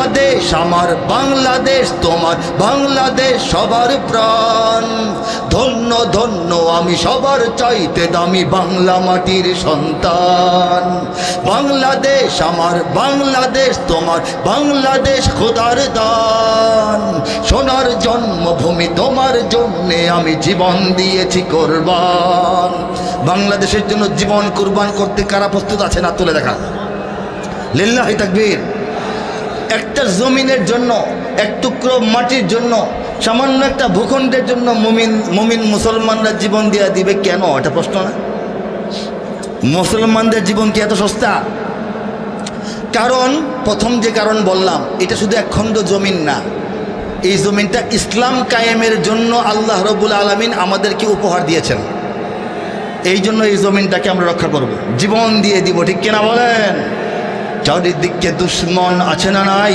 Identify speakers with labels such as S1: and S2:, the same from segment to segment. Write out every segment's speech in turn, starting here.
S1: বাংলাদেশ, আমার বাংলাদেশ, তোমার বাংলাদেশ সবার প্রাণ। ধন্য ধন্য, আমি সবার চাইতে দামি বাংলা মাটির সন্তান। বাংলাদেশ, আমার বাংলাদেশ, তোমার বাংলাদেশ খোদার দান। সোনার জন্মভূমি তোমার জন্যে আমি জীবন দিয়েছি কোরবান। বাংলাদেশের জন্য জীবন কোরবান করতে কারা প্রস্তুত আছে না তুলে দেখা? লিল্লাহি তাকবীর। একটা জমিনের জন্য, এক টুকরো মাটির জন্য, সামান্য একটা ভূখণ্ডের জন্য মুমিন মুমিন মুসলমানরা জীবন দিয়া দিবে কেন? এটা প্রশ্ন না? মুসলমানদের জীবন কি এত সস্তা? কারণ, প্রথম যে কারণ বললাম, এটা শুধু এক খণ্ড জমিন না। এই জমিনটা ইসলাম কায়েমের জন্য আল্লাহ রবুল আলমিন আমাদেরকে উপহার দিয়েছেন। এই জন্য এই জমিনটাকে আমরা রক্ষা করব। জীবন দিয়ে দিব, ঠিক কিনা বলেন? চারিদিকে দুশ্মন আছে না নাই?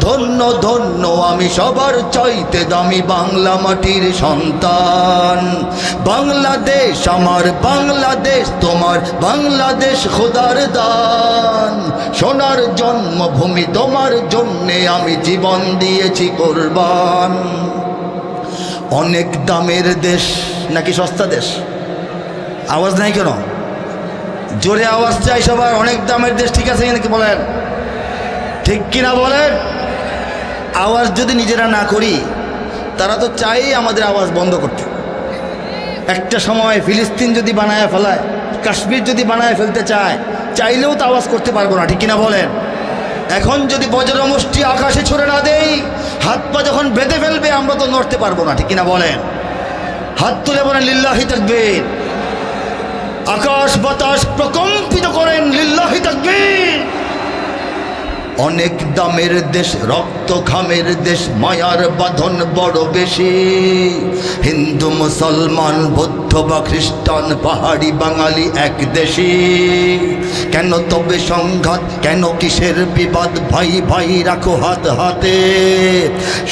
S1: ধন্য ধন্য, আমি সবার চাইতে দামি বাংলা মাটির সন্তান। বাংলাদেশ আমার, বাংলাদেশ তোমার, বাংলাদেশ খোদার দান। সোনার জন্মভূমি তোমার জন্যে আমি জীবন দিয়েছি কোরবান। অনেক দামের দেশ, নাকি সস্তা দেশ? আওয়াজ নাই কেন? জোরে আওয়াজ চাই সবার, অনেক দামের দেশ ঠিক আছে নাকি বলেন? ঠিক কিনা বলেন? আওয়াজ যদি নিজেরা না করি, তারা তো চাই আমাদের আওয়াজ বন্ধ করতে। একটা সময় ফিলিস্তিন যদি বানায় ফেলায়, কাশ্মীর যদি বানায় ফেলতে চায়, চাইলেও তো আওয়াজ করতে পারব না, ঠিক কিনা বলেন? এখন যদি বজ্রমুষ্টি আকাশে ছড়ে না দেই, হাত পা যখন বেঁধে ফেলবে, আমরা তো নড়তে পারব না, ঠিক কিনা বলেন? হাত তুলে বলেন, লিল্লাহি তাকবীর। আকাশ বাতাস প্রকম্পিত করেন, লিল্লাহি তাকবীর। অনেক দামের দেশ রক্ত খামের দেশ মায়ার বাঁধন বড় বেশি। হিন্দু মুসলমান বৌদ্ধ বা খ্রিস্টান, পাহাড়ি বাঙালি এক দেশি। কেন তবে সংঘাত? কেন কিসের বিবাদ? ভাই ভাই, রাখো হাত হাতে।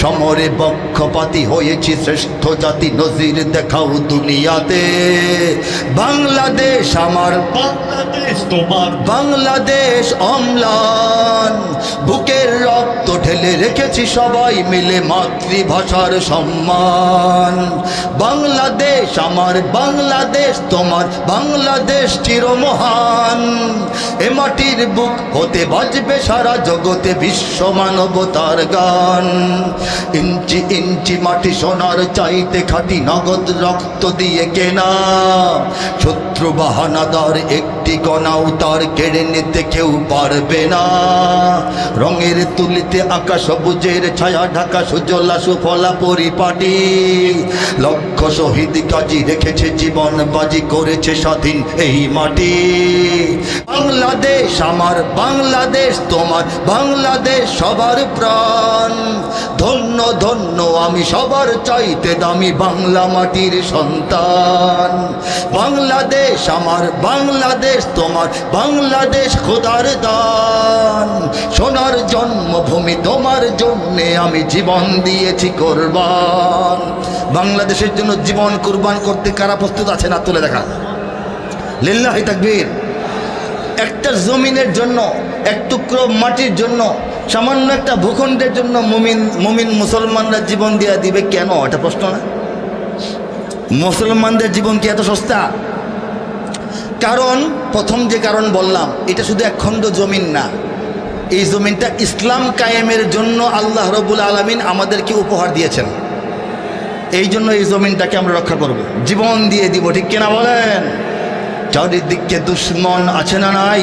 S1: সমরে পক্ষপাতি হয়েছি, শ্রেষ্ঠ জাতি নজির দেখাও দুনিয়াতে। বাংলাদেশ আমার বাংলাদেশ তোমার। বাংলাদেশ অম্লান। বুকের রক্ত ঢেলে রেখেছি সবাই মিলে মাতৃভাষার সম্মান। বাংলাদেশ আমার বাংলাদেশ তোমার, বাংলাদেশ চিরমহান। এ মাটির বুক হতে বাজবে সারা জগতে বিশ্ব মানবতার গান। ইঞ্চি ইঞ্চি মাটি সোনার চাইতে খাটি নগদ রক্ত দিয়ে কেনা। শত্রু বাহানাদার একটি কণাও তার কেড়ে নিতে কেউ পারবে না। রঙের তুলিতে আকাশ সবুজের ছায়া, ঢাকা সুজলা সুফলা পরিপাটি। লক্ষ শহীদ কাজী রেখেছে জীবন, বাজি করেছে স্বাধীন এই মাটি। বাংলাদেশ আমার, বাংলাদেশ তোমার, বাংলাদেশ সবার প্রাণ। ধন্য ধন্য, আমি সবার চাইতে দামি বাংলা মাটির সন্তান। বাংলাদেশ আমার, বাংলাদেশ তোমার, বাংলাদেশ খোদার দান। সোনার জন্মভূমি তোমার জন্যে আমি জীবন দিয়েছি কোরবান। বাংলাদেশের জন্য জীবন কোরবান করতে কারা প্রস্তুত আছে না তুলে দেখা লিল্লাহি তাকবীর। একটা জমিনের জন্য, এক টুকরো মাটির জন্য, সামান্য একটা ভূখণ্ডের জন্য মুমিন মুমিন মুসলমানরা জীবন দিয়া দিবে কেন? এটা প্রশ্ন না? মুসলমানদের জীবন কি এত সস্তা? কারণ, প্রথম যে কারণ বললাম, এটা শুধু একখণ্ড জমিন না। এই জমিনটা ইসলাম কায়েমের জন্য আল্লাহ রবুল আলমিন আমাদেরকে উপহার দিয়েছেন। এই জন্য এই জমিনটাকে আমরা রক্ষা করব। জীবন দিয়ে দিব, ঠিক কিনা বলেন? চারিদিকে দুশ্মন আছে না নাই?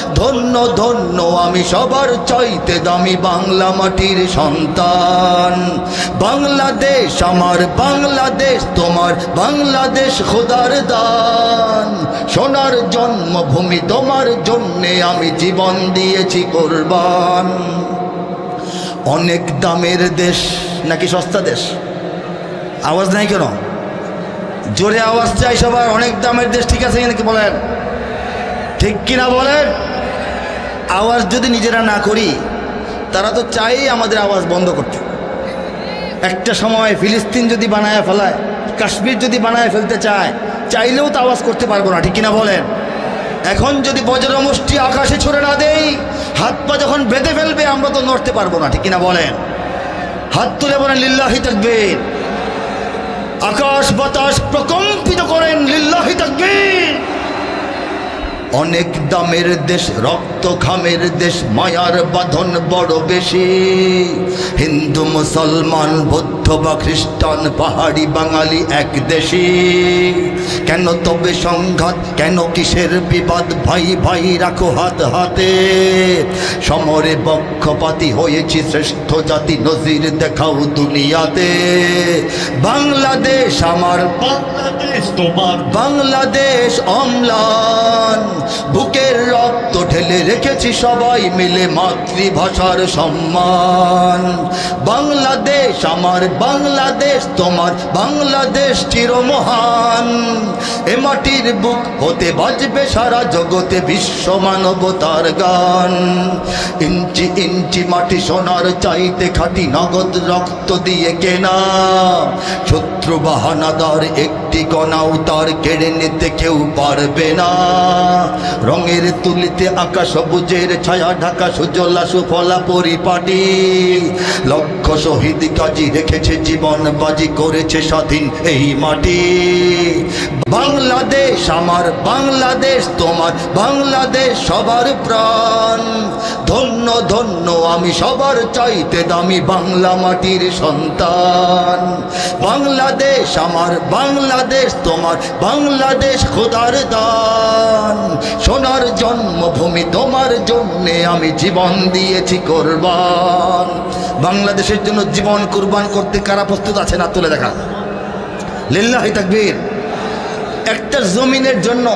S1: ধন্য ধন্য, আমি সবার চাইতে দামি বাংলা মাটির সন্তান। বাংলাদেশ আমার, বাংলাদেশ তোমার, বাংলাদেশ খোদার দান। সোনার জন্মভূমি তোমার জন্যে আমি জীবন দিয়েছি কোরবান। অনেক দামের দেশ, নাকি সস্তা দেশ? আওয়াজ নাই কেন? জোরে আওয়াজ চাই সবার, অনেক দামের দেশ ঠিক আছে নাকি বলেন? ঠিক কিনা বলেন? আওয়াজ যদি নিজেরা না করি, তারা তো চাই আমাদের আওয়াজ বন্ধ করতে একটা সময় ফিলিস্তিন যদি বানায় ফেলায়, কাশ্মীর যদি বানায় ফেলতে চায়, চাইলেও তো আওয়াজ করতে পারব না, ঠিক কিনা বলেন? এখন যদি বজ্র মুষ্টি আকাশে ছড়ে না দেই, হাত পা যখন বেঁধে ফেলবে, আমরা তো নড়তে পারব না, ঠিক কিনা বলেন? হাত তুলে বলেন, লিল্লাহি তাকবীর। আকাশ বাতাস প্রকম্পিত করেন, লিল্লাহি তাকবীর। অনেক দামের দেশ রক্ত খামের দেশ মায়ার বাঁধন বড় বেশি। হিন্দু মুসলমান বৌদ্ধ বা খ্রিস্টান পাহাড়ি বাঙালি এক দেশি। কেন তবে সংঘাত কেন কিসের বিবাদ? ভাই ভাই রাখো হাত হাতে। সমরে পক্ষপাতি হয়েছি শ্রেষ্ঠ জাতি নজির দেখাও দুনিয়াতে। বাংলাদেশ আমার
S2: বাংলাদেশ তোমার।
S1: বাংলাদেশ অম্লান। বুকের রক্ত ঢেলে রেখেছি সবাই মিলে মাতৃভাষার সম্মান। বাংলাদেশ আমার, বাংলাদেশ তোমার, বাংলাদেশ চিরমহান। এ মাটির বুক হতে বাজবে সারা জগতে বিশ্ব মানবতার গান। ইঞ্চি ইঞ্চি মাটি সোনার চাইতে খাটি নগদ রক্ত দিয়ে কেনা। শত্রু বাহানাদার একটি কণাও তার কেড়ে নিতে কেউ পারবে না। রঙের তুলিতে আকাশ সবুজের ছায়া, ঢাকা সুজলা সুফলা পরিপাটি। লক্ষ শহীদ কাজী রেখেছে জীবন, বাজি করেছে স্বাধীন এই মাটি। বাংলাদেশ আমার, বাংলাদেশ তোমার, বাংলাদেশ সবার প্রাণ। ধন্য ধন্য, আমি সবার চাইতে দামি বাংলা মাটির সন্তান। বাংলাদেশ আমার বাংলাদেশ তোমার, বাংলাদেশ খোদার দান। সোনার জন্মভূমি তোমার জন্যে আমি জীবন দিয়েছি কোরবান। বাংলাদেশের জন্য জীবন কুরবান করতে কারা প্রস্তুত আছে না তুলে দেখা লিল্লাহি তাকবীর। একটা জমিনের জন্য,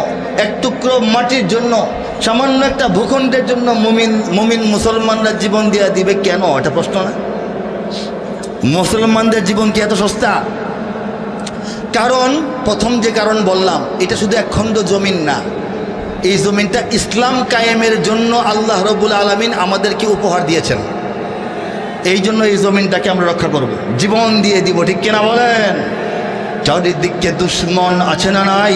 S1: এক টুকরো মাটির জন্য, সামান্য একটা ভূখণ্ডের জন্য মুমিন মুমিন মুসলমানরা জীবন দিয়ে দিবে কেন? এটা প্রশ্ন না? মুসলমানদের জীবন কি এত সস্তা? কারণ, প্রথম যে কারণ বললাম, এটা শুধু একখণ্ড জমিন না। এই জমিনটা ইসলাম কায়েমের জন্য আল্লাহ রবুল আলমিন আমাদেরকে উপহার দিয়েছেন। এই জন্য এই জমিনটাকে আমরা রক্ষা করব। জীবন দিয়ে দিব, ঠিক কিনা বলেন? চারিদিকে দুশ্মন আছে না নাই?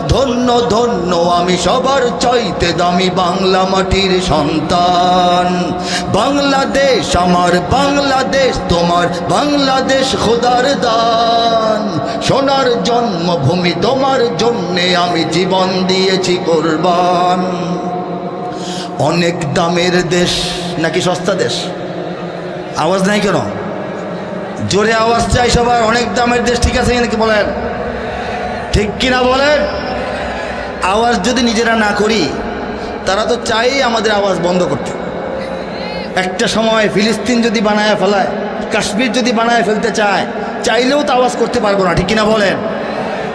S1: ধন্য ধন্য, আমি সবার চাইতে দামি বাংলা মাটির সন্তান। বাংলাদেশ আমার, বাংলাদেশ তোমার, বাংলাদেশ খোদার দান। সোনার জন্মভূমি তোমার জন্যে আমি জীবন দিয়েছি কোরবান। অনেক দামের দেশ, নাকি সস্তা দেশ? আওয়াজ নাই কেন? জোরে আওয়াজ চাই সবার, অনেক দামের দেশ ঠিক আছে নাকি বলেন? ঠিক কিনা বলেন? আওয়াজ যদি নিজেরা না করি, তারা তো চাই আমাদের আওয়াজ বন্ধ করতে। একটা সময় ফিলিস্তিন যদি বানায় ফেলায়, কাশ্মীর যদি বানায় ফেলতে চায়, চাইলেও তো আওয়াজ করতে পারব না, ঠিক কিনা বলেন?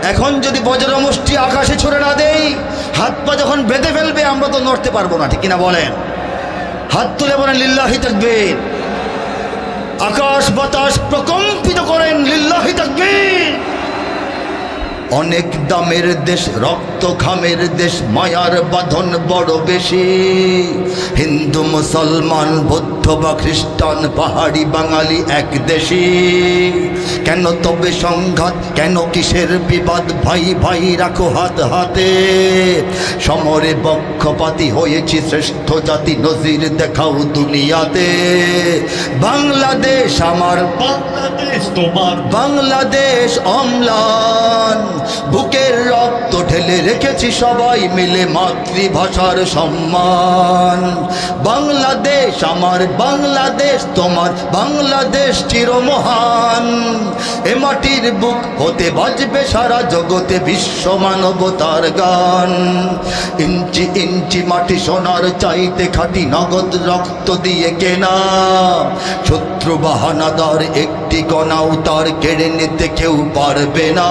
S1: এখন যদি বজ্রমুষ্টি আকাশে ছুড়ে না দেই, হাত পা যখন বেঁধে ফেলবে, আমরা তো নড়তে পারব না, ঠিক কিনা বলেন? হাত তুলে বলেন, লিল্লাহি তাকবীর। আকাশ বাতাস প্রকম্পিত করেন, লিল্লাহি তাকবীর। অনেক দামের দেশ রক্ত খামের দেশ মায়ার বাঁধন বড় বেশি। হিন্দু মুসলমান বৌদ্ধ বা খ্রিস্টান পাহাড়ি বাঙালি এক দেশি। কেন তবে সংঘাত কেন কিসের বিবাদ? ভাই ভাই রাখো হাত হাতে। সমরে বক্ষপাতি হয়েছি শ্রেষ্ঠ জাতি নজির দেখাও দুনিয়াতে। বাংলাদেশ আমার
S2: বাংলাদেশ তোমার।
S1: বাংলাদেশ অম্লান। বুকের রক্ত ঢেলে রেখেছি সবাই মিলে মাতৃভাষার সম্মান। বাংলাদেশ আমার, বাংলাদেশ তোমার, বাংলাদেশ চিরমহান। এ মাটির বুক হতে বাজবে সারা জগতে বিশ্ব মানবতার গান। ইঞ্চি ইঞ্চি মাটি সোনার চাইতে খাটি নগদ রক্ত দিয়ে কেনা। শত্রু বাহানাদার একটি কণাও তার কেড়ে নিতে কেউ পারবে না।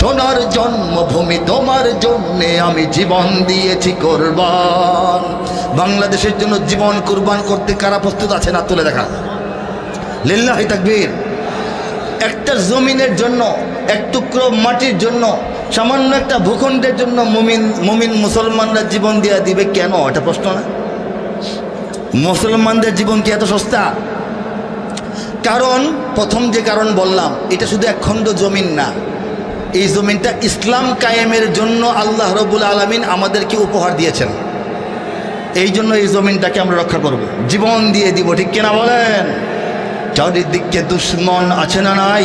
S1: সোনার জন্মভূমি, তোমার জন্যে আমি জীবন দিয়েছি কোরবান। বাংলাদেশের জন্য জীবন কোরবান করতে কারা প্রস্তুত আছে না তুলে দেখা। লিল্লাহি তাকবীর। একটা জমিনের জন্য, এক টুকরো মাটির জন্য, সামান্য একটা ভূখণ্ডের জন্য মুমিন মুমিন মুসলমানরা জীবন দিয়া দিবে কেন? এটা প্রশ্ন না? মুসলমানদের জীবন কি এত সস্তা? কারণ, প্রথম যে কারণ বললাম, এটা শুধু এক খণ্ড জমিন না। এই জমিনটা ইসলাম কায়েমের জন্য আল্লাহ রবুল আলমিন আমাদেরকে উপহার দিয়েছেন। এই জন্য এই জমিনটাকে আমরা রক্ষা করব। জীবন দিয়ে দিব, ঠিক কিনা বলেন? চারিদিকে দুশ্মন আছে না নাই?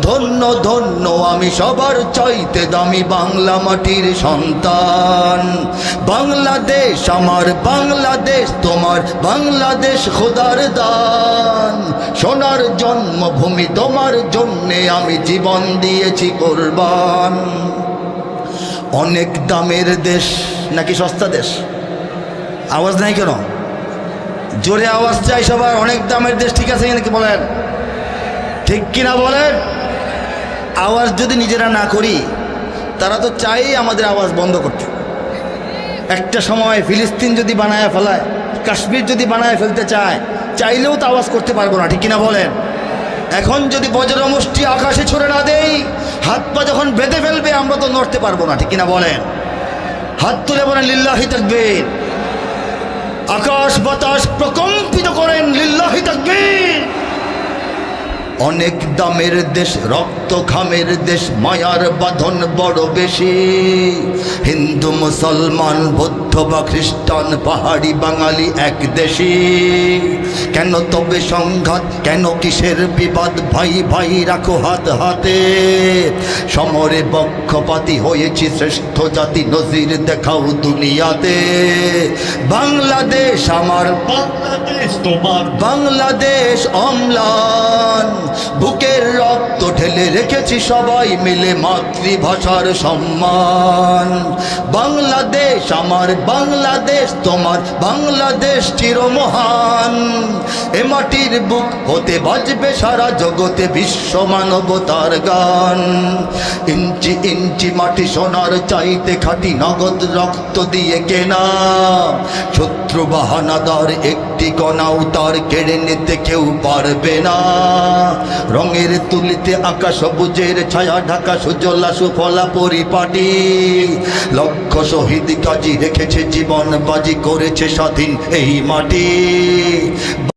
S1: ধন্য ধন্য, আমি সবার চাইতে দামি বাংলা মাটির সন্তান। বাংলাদেশ আমার, বাংলাদেশ তোমার, বাংলাদেশ খোদার দান। সোনার জন্মভূমি তোমার জন্যে আমি জীবন দিয়েছি কোরবান। অনেক দামের দেশ, নাকি সস্তা দেশ? আওয়াজ নাই কেন? জোরে আওয়াজ চাই সবার, অনেক দামের দেশ ঠিক আছে নাকি বলেন? ঠিক কিনা বলেন? আওয়াজ যদি নিজেরা না করি, তারা তো চাই আমাদের আওয়াজ বন্ধ করতে একটা সময় ফিলিস্তিন যদি বানায় ফেলায়, কাশ্মীর যদি বানায় ফেলতে চায়, চাইলেও তো আওয়াজ করতে পারব না, ঠিক কিনা বলেন? এখন যদি বজ্রমুষ্টি আকাশে ছড়ে না দেই, হাত পা যখন বেঁধে ফেলবে, আমরা তো নড়তে পারব না, ঠিক কিনা বলেন? হাত তুলে বলেন, লিল্লাহি তাকবীর। আকাশ বাতাস প্রকম্পিত করেন, লিল্লাহি তাকবীর। অনেক দামের দেশ রক্ত খামের দেশ মায়ার বাঁধন বড় বেশি। হিন্দু মুসলমান বৌদ্ধ বা খ্রিস্টান পাহাড়ি বাঙালি এক দেশি। কেন তবে সংঘাত কেন কিসের বিবাদ? ভাই ভাই রাখো হাত হাতে। সমরে বক্ষপাতি হয়েছি শ্রেষ্ঠ জাতি নজির দেখাও দুনিয়াতে। বাংলাদেশ আমার
S2: বাংলাদেশ তোমার।
S1: বাংলাদেশ অম্লান। বুকের রক্ত ঢেলে রেখেছি সবাই মিলে মাতৃভাষার সম্মান। বাংলাদেশ আমার, বাংলাদেশ তোমার, বাংলাদেশ চিরমহান। এ মাটির বুক হতে বাজবে সারা জগতে বিশ্ব মানবতার গান। ইঞ্চি ইঞ্চি মাটি সোনার চাইতে খাটি নগদ রক্ত দিয়ে কেনা। শত্রু বাহানাদার একটি কণাও তার কেড়ে নিতে কেউ পারবে না। রঙের তুলিতে আকাশ সবুজের ছায়া, ঢাকা, সুজলা, সুফলা, পরিপাটি। লক্ষ শহীদ কাজী রেখেছে, জীবন বাজি করেছে স্বাধীন এই মাটি।